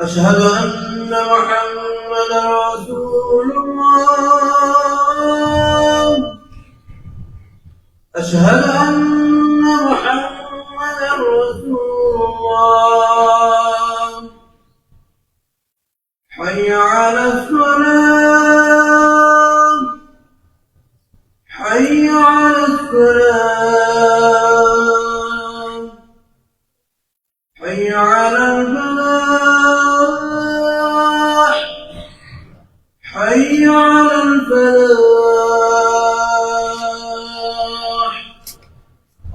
أشهد أن محمدا رسول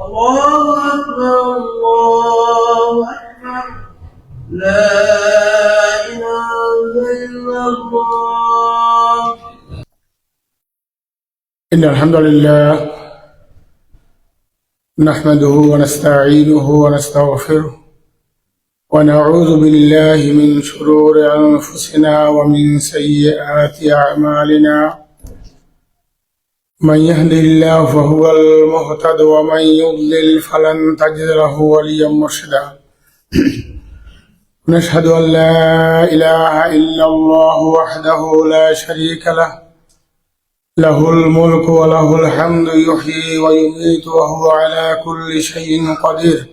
الله أكبر الله أكبر. لا إله إلا الله. إن الحمد لله نحمده ونستعينه ونستغفره ونعوذ بالله من شرور أنفسنا ومن سيئات أعمالنا. من يهده الله فهو المهتد ومن يضلل فلن تجد له وليا مرشدا. نشهد أن لا إله إلا الله وحده لا شريك له. له الملك وله الحمد يحيي ويميت وهو على كل شيء قدير.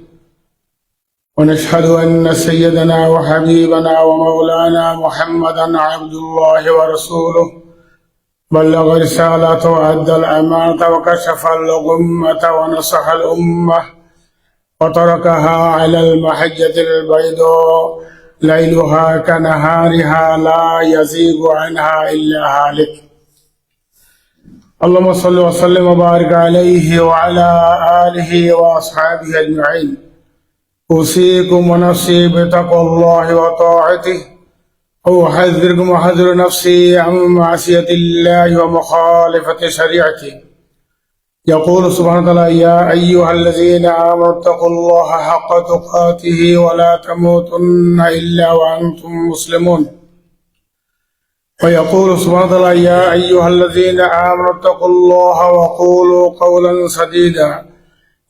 ونشهد أن سيدنا وحبيبنا ومولانا محمدا عبد الله ورسوله. بلغ رسالة وأدى الأمانة وكشف الغمة ونصح الأمة وتركها على المحجة البيضاء ليلها كنهارها لا يزيغ عنها إلا هالك. اللهم صل وسلم وبارك عليه وعلى آله وأصحابه أجمعين. أوصيكم ونفسي بتقوى الله وطاعته. أحذركم وحذر نفسي عن معصية الله ومخالفة شريعته. يقول سبحانه وتعالى يا أيها الذين آمنوا اتقوا الله حق تقاته ولا تموتن إلا وأنتم مسلمون. ويقول سبحانه وتعالى يا أيها الذين آمنوا اتقوا الله وقولوا قولا سديدا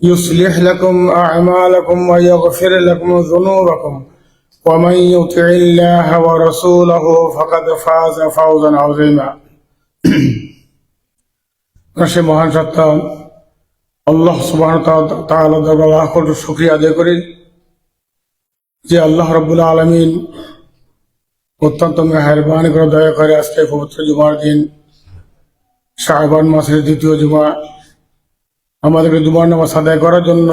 يصلح لكم أعمالكم ويغفر لكم ذنوبكم. ومن يطع الله ورسوله فقد فاز فوزا عظيما সে মহান সত্তা আল্লাহ সুবাহ তাআলা দরবার লাখ কোটি শুকরিয়া আদায় করি যে আল্লাহ রব্বুল আলমিন অত্যন্ত মেহরবানি করে দয়া করে আজকে পবিত্র জুমার দিন শাহবান মাসের দ্বিতীয় জুমা আমাদেরকে জুমার নামাজ আদায় করার জন্য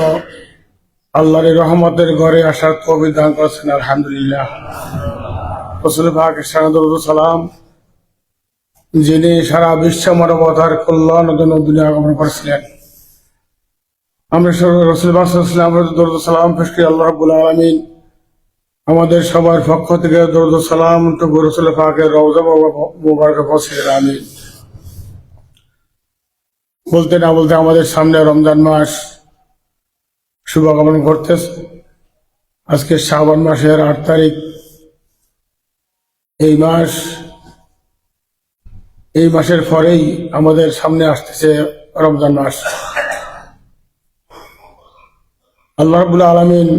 আল্লাহর রহমতের ঘরে আসার কবি দান করেছেন, আলহামদুলিল্লাহ। রসুল ভাগ সালাম যিনি সারা বিশ্ব মানবতার কল্যাণের জন্য দুনিয়া আগমন করেছিলেন। আমরা রসুল দরুদ সালাম করি, আল্লাহ রবুল আলমিন। আমাদের সবার পক্ষ থেকে দরুদ সালাম টুকু রসুল পাকের রওজা মুবারক বলতে না বলতে আমাদের সামনে রমজান মাস শুভাগমন করতেছে আজকে শ্রাবণ মাসের আট তারিখ। এই মাস, এই মাসের পরেই আমাদের সামনে আসতেছে রমজান মাস। আল্লাহ রাবুল্লাহ আলমিন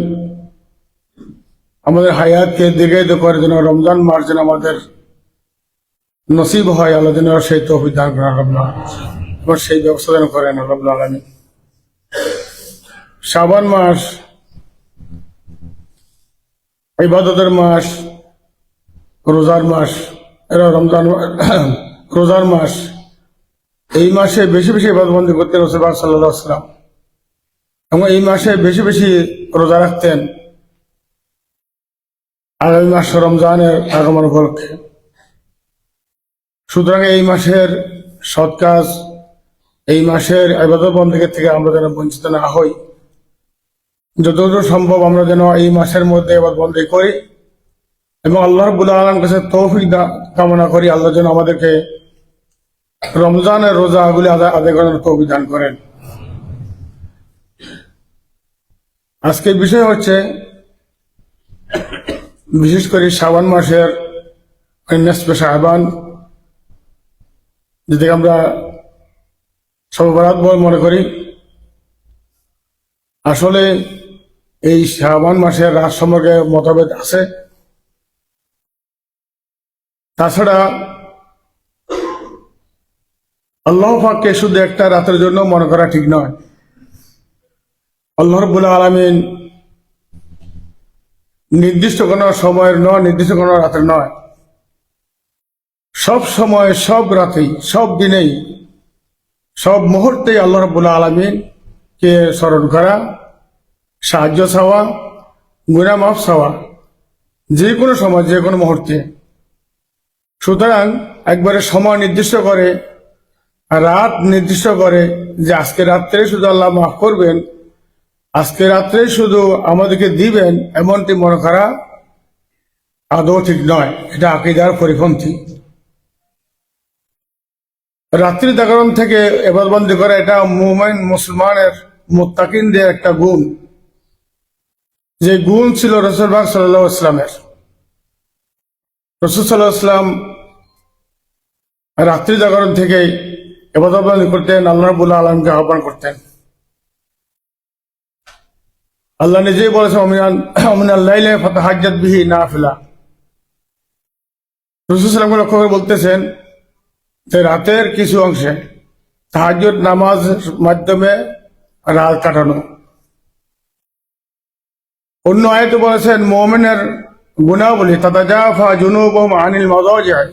আমাদের হায়াতকে দীর্ঘায়িত করে যেন রমজান মাস যেন আমাদের নসিব হয়, আল্লাহ যেন সেই অভিধান করেন, আল্লাহ। সেই ব্যবস্থা যেন করেন, আল্লাহ আলমিন। শ্রাবণ মাস, ইবাদতের মাস, রোজার মাস, এরা রমজান রোজার মাস, এই মাসে বেশি বেশি ইবাদতবন্দি করতেন রসুলবাগ সাল্লাহ এবং এই মাসে বেশি বেশি রোজা রাখতেন। আগামী মাস রমজানের আগমন উপলক্ষে। সুতরাং এই মাসের সৎ কাজ, এই মাসের আবাদত বন্দীকে থেকে আমরা যেন বঞ্চিত না হই। যতদূর সম্ভব আমরা যেন এই মাসের মধ্যে এবার বন্ধ করি এবং আল্লাহ রবুল্লা আলম কাছে তৌফিক কামনা করি, আল্লাহ যেন আমাদেরকে রমজানের রোজাগুলি আদায় আদায় করার তৌফিক দান করেন। আজকের বিষয় হচ্ছে, বিশেষ করে শ্রাবণ মাসের নেসপে সাহেবান যেটাকে আমরা সর্বরাত বলে মনে করি। আসলে এই শ্রাবণ মাসের রাত সম্পর্কে মতভেদ আছে। তাছাড়া আল্লাহ পাককে শুধু একটা রাতের জন্য মনে করা ঠিক নয়। আল্লাহ রবুল্লা আলমিন নির্দিষ্ট কোনো সময়ের নয়, নির্দিষ্ট কোনো রাতের নয়। সব সময়, সব রাতেই, সব দিনেই, সব মুহূর্তেই আল্লাহ রবুল্লা আলমিন কে স্মরণ করা সাহায্য চাওয়া, গুণা মাফ চাওয়া যে কোনো সময় যে কোনো মুহূর্তে। সুতরাং একবারে সময় নির্দিষ্ট করে, রাত নির্দিষ্ট করে যে আজকে রাত্রে শুধু আল্লাহ মাফ করবেন, আজকে রাত্রে শুধু আমাদেরকে দিবেন, এমনটি মনে করা আদৌ ঠিক নয়। এটা আকিদার পরিপন্থী। রাত্রি জাগরণ থেকে এবাদবন্দি করা এটা মুমেন, মুসলমানের, মোত্তাকিনদের একটা গুণ। যে গুণ ছিল রসুলবাগ সাল্লাহ ইসলামের রসুল রাত্রি জাগরণ থেকে এবাদবন্দি করতেন, আল্লাহ রবুল্লাহ আলমকে আহ্বান করতেন। আল্লাহ নিজেই বলেছেন, অমিনান ফতাহাজ্জাত বিহি না ফেলা রসুল লক্ষ্য করে বলতেছেন যে রাতের কিছু অংশে তাহাজ্জুদ নামাজ মাধ্যমে রাত কাটানো। অন্য আয়তে বলেছেন, মোমেনের গুণাবলী, তাতাজাফা জুনুবহুম আনিল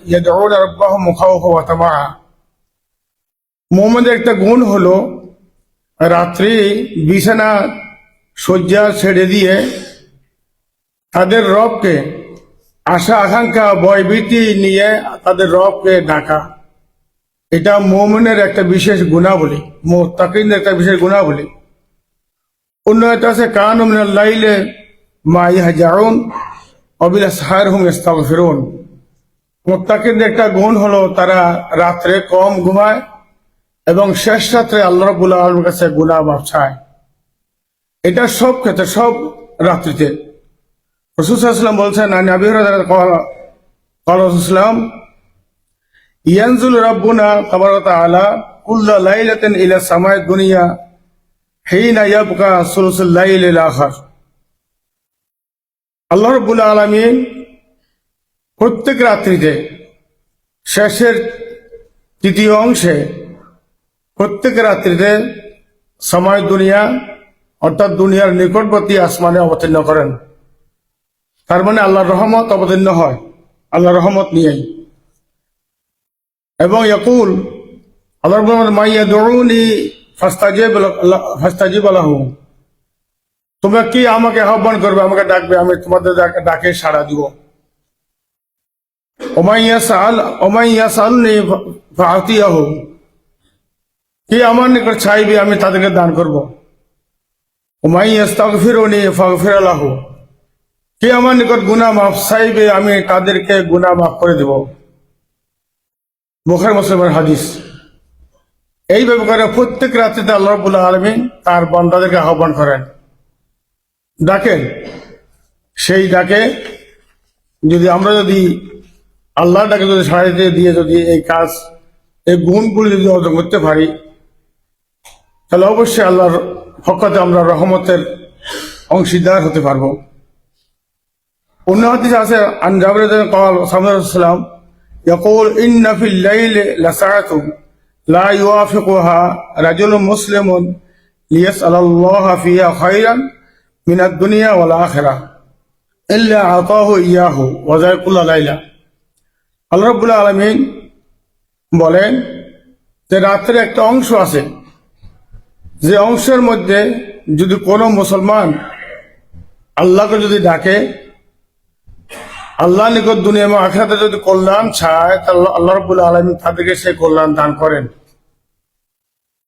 ইয়াদউনা রাব্বাহুম খাওফা ওয়া তামাআ। মোমেনের একটা গুণ হলো, রাত্রি বিছানা শয্যা ছেড়ে দিয়ে তাদের রবকে আশা, আকাঙ্ক্ষা, ভয়ভীতি নিয়ে তাদের রবকে ডাকা। এটা মোমেনের একটা বিশেষ গুণাবলী, মোত্তাকিনদের একটা বিশেষ গুণাবলী। উন্নয়ত আছে, কান লাইলে মা ইহা জাউন, অবিলা সাহার হুম ইস্তাগ ফেরুন মোত্তাকিনদের একটা গুণ হলো তারা রাত্রে কম ঘুমায় এবং শেষ রাত্রে আল্লাহ রবুল্লাহ আলমের কাছে গুণা মাপ চায়। এটা সব ক্ষেত্রে, সব রাত্রিতে। রসুলাম বলছেন রসুলাম ইয়ানজুল রব্বুনা তাবারক তাআলা কুল্লা লাইলাতিন ইলা সামাই দুনিয়া হিনা ইয়াবকা সুলুসুল লাইলিল আখার। আল্লাহ রাব্বুল আলামিন প্রত্যেক রাত্রিতে শেষের তৃতীয় অংশে প্রত্যেক রাত্রিতে সময় দুনিয়া, অর্থাৎ দুনিয়ার নিকটবর্তী আসমানে অবতীর্ণ করেন। তার মানে আল্লাহর রহমত অবতীর্ণ হয়, আল্লাহর রহমত নিয়েই। এবং ইয়াকুল আল্লাহ মাইয়া দৌড়ুনি ফাস্তাজিব আলাহ তোমরা কি আমাকে আহ্বান করবে, আমাকে ডাকবে, আমি তোমাদের ডাক- সাড়া দিব। কি আমার নিকট চাইবে, আমি তাদেরকে দান করব। আলাহ কে আমার নিকট গুনাহ মাফ চাইবে, আমি তাদেরকে গুনাহ মাফ করে দেব। বুখার মুসলিমের হাদিস। এইভাবে করে প্রত্যেক রাত্রিতে আল্লাহ রবুল্লাহ আলমিন তার বন্দাদেরকে আহ্বান করেন। ডাকেন সেই ডাকে যদি আমরা যদি আল্লাহ ডাকে যদি সাড়া দিতে দিয়ে যদি এই কাজ এই গুণগুলি যদি অর্জন করতে পারি তাহলে অবশ্যই আল্লাহর পক্ষতে আমরা রহমতের অংশীদার হতে পারবো অন্য হাদিস আছে আন জাবির قال صلى الله عليه وسلم يقول إن في الليل لساعة لا يوافقها رجل مسلم ليسأل الله فيها خيرا মিনাদ দুনিয়া ওয়ালা আখেরা। ইল্লা আতাহ ইয়াহু ওয়াজাইকুল্লা লাইলা। আল্লাহ রবুল্লা আলমিন বলেন যে রাত্রের একটা অংশ আছে, যে অংশের মধ্যে যদি কোনো মুসলমান আল্লাহকে যদি ডাকে আল্লাহ নিকট দুনিয়া এবং আখেরাতে যদি কল্যাণ চায়, তাহলে আল্লাহ রবুল্লা আলমী তাদেরকে সেই কল্যাণ দান করেন।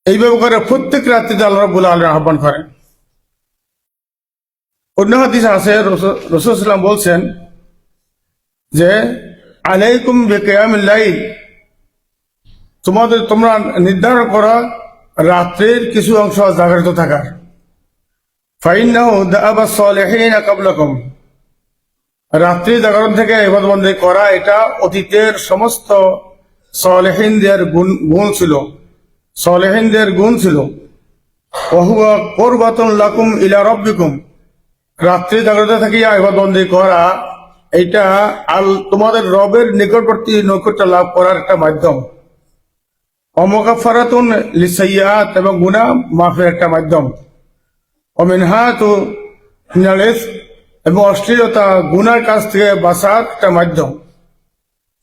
এইভাবে করে প্রত্যেক রাত্রিতে আল্লাহ রবুল্লা আলম আহ্বান করেন। অন্য হাদিস আছে রসুলাম বলছেন যে, আলাইকুম বেকেয়ামিল্লাইল তোমাদের তোমরা নির্ধারণ করা রাত্রের কিছু অংশ জাগ্রত থাকার। রাত্রি জাগরণ থেকে ইবাদতবন্দি করা এটা অতীতের সমস্ত সলেহিনদের গুণ গুণ ছিল। সলেহিনদের গুণ ছিল। কোরবাতুন লাকুম ইলা রব্বিকুম। রাত্রি জাগ্রত থাকিয়া ইবাদতবন্দি করা এটা আল তোমাদের রবের নিকটবর্তী নৈকট্য লাভ করার একটা মাধ্যম। অমকাফারাতুন লিসাইয়াত এবং গুণা মাফের একটা মাধ্যম। অমিনহাতু মিনালিস এবং অশ্লীলতা, গুনার কাছ থেকে বাঁচার একটা মাধ্যম।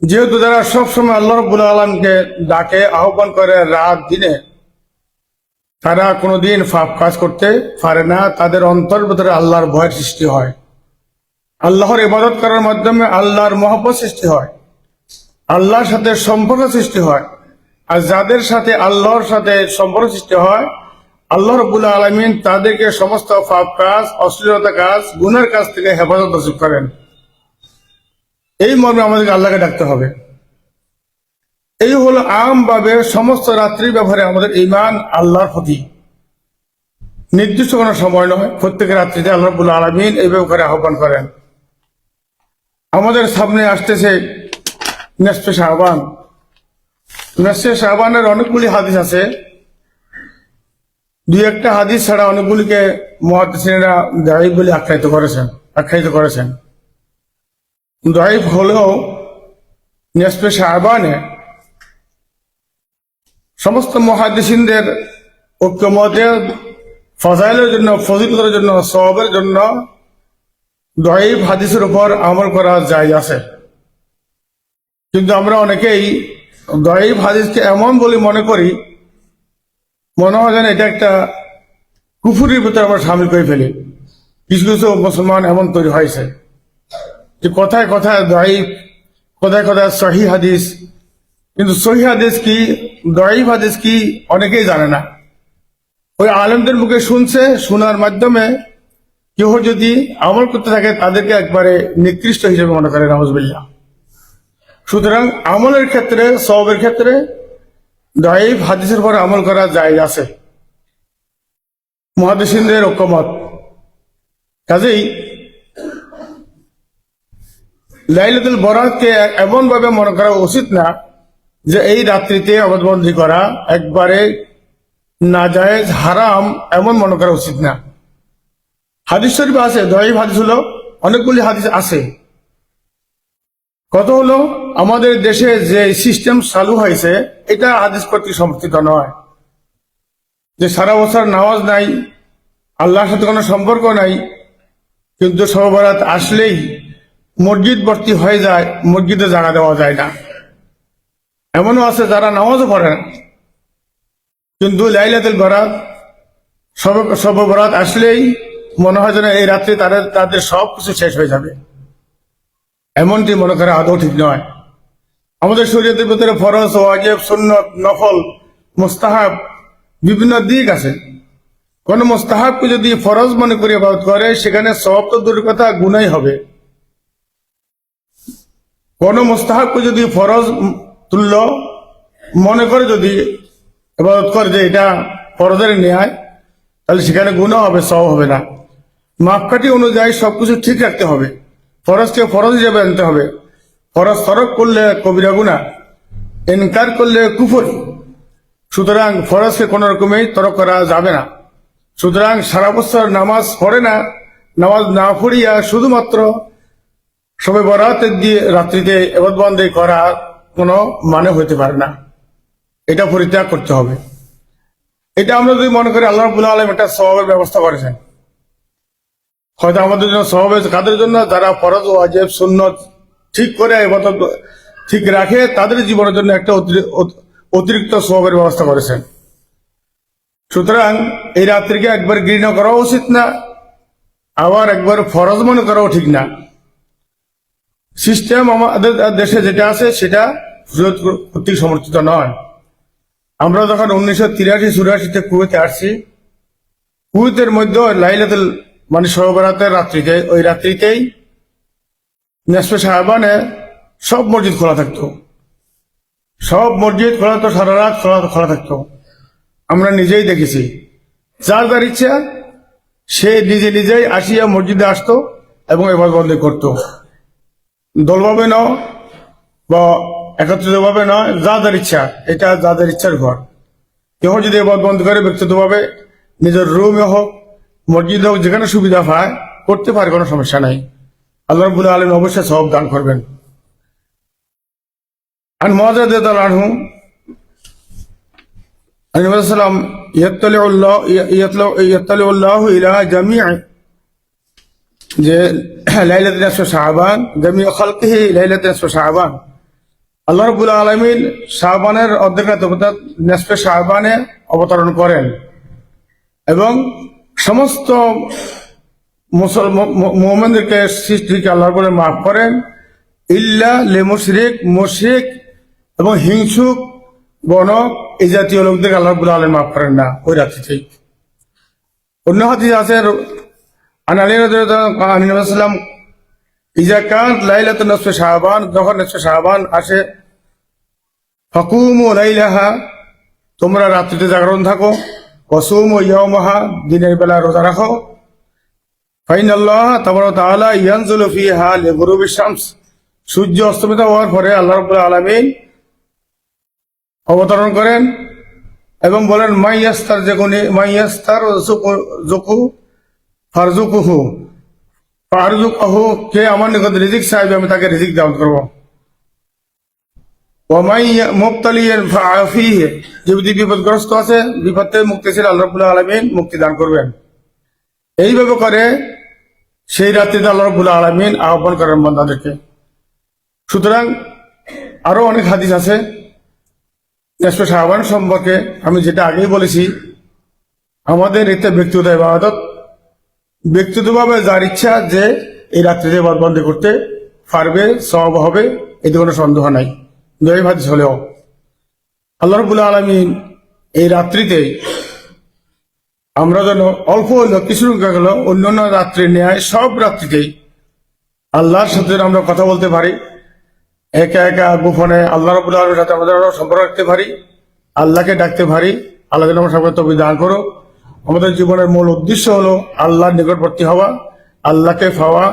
যেহেতু তারা সবসময় আল্লাহ রব্বুল আলমকে ডাকে, আহ্বান করে রাত দিনে। তারা কোনোদিন ফাপ কাজ করতে পারে না। তাদের অন্তর ভিতরে আল্লাহর ভয়ের সৃষ্টি হয়। আল্লাহর ইবাদত করার মাধ্যমে আল্লাহর মহব্বত সৃষ্টি হয়। আল্লাহর সাথে সম্পর্ক সৃষ্টি হয়। আর যাদের সাথে আল্লাহর সাথে সম্পর্ক সৃষ্টি হয়, আল্লাহ রবুল্লা আলমিন তাদেরকে সমস্ত ফাপ কাজ, অশ্লীলতা কাজ, গুনার কাছ থেকে হেফাজত করেন। এই মর্মে আমাদেরকে আল্লাহকে ডাকতে হবে। এই হলো আমভাবে সমস্ত রাত্রি ব্যবহারে আমাদের ইমান আল্লাহর প্রতি নির্দিষ্ট কোনো সময় নয়, প্রত্যেক রাত্রিতে আল্লাহ রবুল্লা আলমিন এই ব্যাপারে আহ্বান করেন। আমাদের সামনে আসতেছে নেসপে শাহবান। নেসপে শাহবানের অনেকগুলি হাদিস আছে। দুই একটা হাদিস ছাড়া অনেকগুলিকে মহাদিসেরা দায়ী বলে আখ্যায়িত করেছেন আখ্যায়িত করেছেন। দায়ীফ হলেও নেসপে শাহবানে সমস্ত মহাদিসিনদের ঐক্যমতে ফজাইলের জন্য, ফজিলতের জন্য সবের জন্য দয়ীব হাদিসের উপর আমল করা যায় আছে। কিন্তু আমরা অনেকেই দয়ীব হাদিসকে এমন বলে মনে করি, মনে হয় যেন এটা একটা কুফুরির ভিতরে আমরা সামিল করে ফেলি। কিছু কিছু মুসলমান এমন তৈরি হয়েছে যে কথায় কথায় দয়ীব, কথায় কথায় সহি হাদিস কিন্তু সহি হাদিস কি দয়ীব হাদিস কি অনেকেই জানে না। ওই আলেমদের মুখে শুনছে, শোনার মাধ্যমে কেউ যদি আমল করতে থাকে, তাদেরকে একবারে নিকৃষ্ট হিসেবে মনে করে নজবিল্লা সুতরাং আমলের ক্ষেত্রে সবের ক্ষেত্রে দয়ীব হাদিসের পর আমল করা যায় আছে। মহাদেশিনদের ঐক্যমত। কাজেই লাইলাতুল বরাতকে এমন ভাবে মনে করা উচিত না যে এই রাত্রিতে অবদবন্দি করা একবারে না নাজায়েজ, হারাম, এমন মনে করা উচিত না। হাদিস শরীফ আছে দয়ীব হাদিস হলো, অনেকগুলি হাদিস আছে। কত হলো? আমাদের দেশে যে সিস্টেম চালু হয়েছে, এটা হাদিস কর্তৃক সমর্থিত নয়। যে সারা বছর নামাজ নাই, আল্লাহর সাথে কোনো সম্পর্ক নাই, কিন্তু সবরাত আসলেই মসজিদ ভর্তি হয়ে যায়, মসজিদে জায়গা দেওয়া যায় না। এমনও আছে যারা নামাজও পড়ে। কিন্তু লাইলাতুল বরাত, সব সব বরাত আসলেই মনে হয় যেন এই রাত্রে তাদের তাদের সব কিছু শেষ হয়ে যাবে। এমনটি মনে করে আদৌ ঠিক নয়। আমাদের শরীয়তের ভিতরে ফরজ, ওয়াজেব, সুন্নত, নফল, মুস্তাহাব বিভিন্ন দিক আছে। কোন মুস্তাহাবকে যদি ফরজ মনে করে আবাদ করে, সেখানে সব তো দূরের কথা, গুনাই হবে। কোন মুস্তাহাবকে যদি ফরজ তুল্য। মনে করে যদি এবাদত করে যে এটা ফরজের ন্যায়, তাহলে সেখানে গুণও হবে সব হবে না। মাপকাঠি অনুযায়ী সবকিছু ঠিক রাখতে হবে। ফরজকে ফরজ হিসেবে আনতে হবে। ফরজ তরক করলে কবিরা গুণা এনকার করলে কুফর। সুতরাং ফরজকে কোনো রকমেই তরক করা যাবে না। সুতরাং সারা বছর নামাজ পড়ে না, নামাজ না পড়িয়া শুধুমাত্র সবে বরাতের দিয়ে রাত্রিতে এবাদবন্দি করা কোনো মানে হইতে পারে না। এটা পরিত্যাগ করতে হবে। এটা আমরা যদি মনে করি আল্লাহ রবুল্লা আলম একটা স্বভাবের ব্যবস্থা করেছেন। হয়তো আমাদের জন্য স্বভাবে কাদের জন্য? যারা ফরজ ও আজেব সুন্নত ঠিক করে এবাদত ঠিক রাখে, তাদের জীবনের জন্য একটা অতিরি- অত- অতিরিক্ত স্বভাবের ব্যবস্থা করেছেন। সুতরাং এই রাত্রিকে একবার ঘৃণা করা উচিত না, আবার একবার ফরজ মনে করাও ঠিক না। সিস্টেম আমাদের দেশে যেটা আছে, সেটা কর্তৃক সমর্থিত নয়। আমরা যখন উনিশশো তিরাশি, চুরাশিতে কুয়েতে আসছি, কুয়েতের মধ্যে লাইলাতুল মানে সহবেরাতের রাত্রিতে, ওই রাত্রিতেই নেসফে সাহেবানে সব মসজিদ খোলা থাকতো। সব মসজিদ খোলা তো সারা রাত খোলা খোলা থাকতো। আমরা নিজেই দেখেছি। যার যার ইচ্ছা, সে নিজে নিজেই আসিয়া মসজিদে আসতো এবং এবার বন্দী করতো। দলভাবে নাও বা একত্রিতভাবে নয় যাদের ইচ্ছা, এটা যাদের ইচ্ছার ঘর। কেউ যদি এবার বন্ধ করে ব্যক্তিগতভাবে নিজের রুমে হোক, মসজিদ হোক, যেখানে সুবিধা পায় করতে পারে, কোনো সমস্যা নাই। আল্লাহ রবুল আলম অবশ্যই সব দান করবেন। আর মহাজাদ আনহু আনিবাসাল্লাম ইয়াত্তালি উল্লাহ ইয়াত্তালি উল্লাহ ইলা জামি যে লাইলাত নিসফ শাহবান খালকিহি লাইলাত নিসফ শাহবান। আল্লাহ রাব্বুল আলামিন শাহবানের অর্ধেক রাত অর্থাৎ নিসফে শাহবানে অবতরণ করেন। এবং সমস্ত মোহাম্মদকে সৃষ্টিকে আল্লাহ বলে মাফ করেন। ইল্লা লে মুশরিক এবং হিংসুক বনক এই জাতীয় লোকদেরকে আল্লাহ আলামিন মাফ করেন না। ওই রাত্রিতেই। অন্য হাদিস আছে عن علي رضي الله عنه عن النبي صلى الله عليه وسلم إذا كانت ليلة نصف شعبان যখন نصف شعبان আসে ফাকুমু লাইলাহা তোমরা রাত্রিতে জাগরণ থাকো ওয়াসুমু ইয়াওমাহা দিনের বেলা রোজা রাখো ফাইন আল্লাহ তাবারক ওয়া তাআলা ইয়ানজুলু ফিহা লিগুরুবি শামস সূর্য অস্তমিত হওয়ার পরে আল্লাহ রাব্বুল আলামিন অবতরণ করেন এবং বলেন মাইয়াস্তার যেগুনি মাইয়াস্তার জুকু ফারজুকুহু ফারজুকুহু কে আমার নিকট রিজিক চাইবে, আমি তাকে রিজিক দান করব। যে ব্যক্তি বিপদগ্রস্ত আছে, বিপদ থেকে মুক্তি ছিল আল্লাহ রাব্বুল আলামিন মুক্তি দান করবেন। এইভাবে করে সেই রাত্রিতে আল্লাহ রাব্বুল আলামিন আহ্বান করেন বান্দাদেরকে। সুতরাং আরও অনেক হাদিস আছে। শাহবান সম্পর্কে আমি যেটা আগেই বলেছি, আমাদের এতে ব্যক্তিগত ইবাদত ব্যক্তিগতভাবে যার ইচ্ছা যে এই রাত্রিতে বন্ধ করতে পারবে সব হবে, এতে কোনো সন্দেহ নাই। ভাদিস হলেও। আল্লাহ রবুল্লা আলমিন এই রাত্রিতে আমরা যেন অল্প হইল কিছু সংখ্যা গেল, অন্যান্য রাত্রি ন্যায় সব রাত্রিতেই আল্লাহর সাথে আমরা কথা বলতে পারি, একা একা গোপনে আল্লাহ আলমের সাথে আমরা সম্পর্ক রাখতে পারি, আল্লাহকে ডাকতে পারি, আল্লাহ যেন আমার সবাই তবে দান করো আমাদের জীবনের মূল উদ্দেশ্য হলো আল্লাহর নিকটবর্তী হওয়া, আল্লাহকে পাওয়া,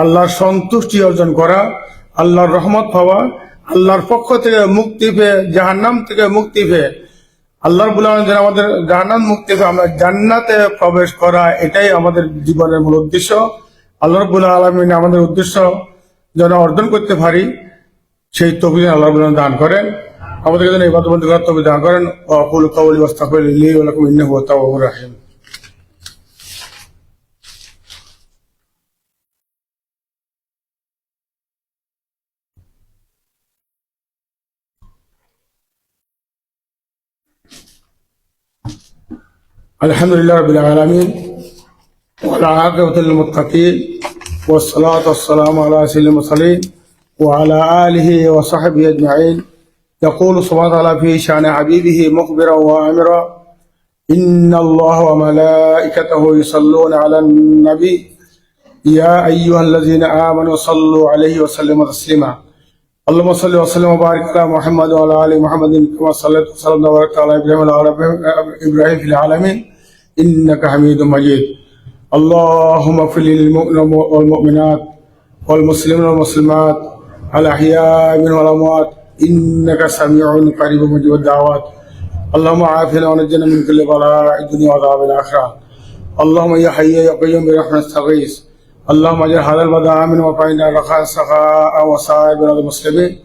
আল্লাহর সন্তুষ্টি অর্জন করা, আল্লাহর রহমত পাওয়া, আল্লাহর পক্ষ থেকে মুক্তি পেয়ে, জাহান্নাম থেকে মুক্তি পেয়ে। আল্লাহর বলে যেন আমাদের জাহান্নাম মুক্তি পেয়ে, আমরা জান্নাতে প্রবেশ করা, এটাই আমাদের জীবনের মূল উদ্দেশ্য। আল্লাহ রবুল আলমিন আমাদের উদ্দেশ্য যেন অর্জন করতে পারি, সেই তবিজ আল্লাহ দান করেন। আমাদেরকে যেন ইবাদত বন্ধু করার তবে দান করেন অকুল কাউলি ওয়াস্তাগফির লি ওয়া লাকুম ইন্নাহু হুয়াত তাওয়াবুর রাহিম الحمد لله رب العالمين والعاقبة للمتقين والصلاة والسلام على سيدنا المرسلين وعلى آله وصحبه أجمعين يقول سبحانه وتعالى في شأن حبيبه مخبرا وآمرا إن الله وملائكته يصلون على النبي. يا أيها الذين آمنوا صلوا عليه وسلموا تسليما. اللهم صل وسلم وبارك على محمد وعلى آل محمد كما صليت وسلمت وباركت على إبراهيم وعلى إبراهيم في العالمين إنك حميد مجيد. اللهم اغفر للمؤمنين والمؤمنات والمسلمين والمسلمات الأحياء منهم والأموات انك سميع قريب مجيب الدعوات اللهم عافنا ونجنا من كل بلاء الدنيا وعذاب الاخره اللهم يا حي يا قيوم برحمتك استغيث اللهم اجعل هذا البلد امنا وقنا رخاء سخاء وسائر بلاد المسلمين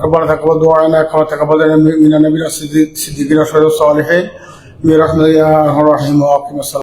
ربنا تقبل دعانا كما تقبلنا من النبي الصديقين والشهداء الصالحين برحمتك يا ارحم الراحمين واقم الصلاه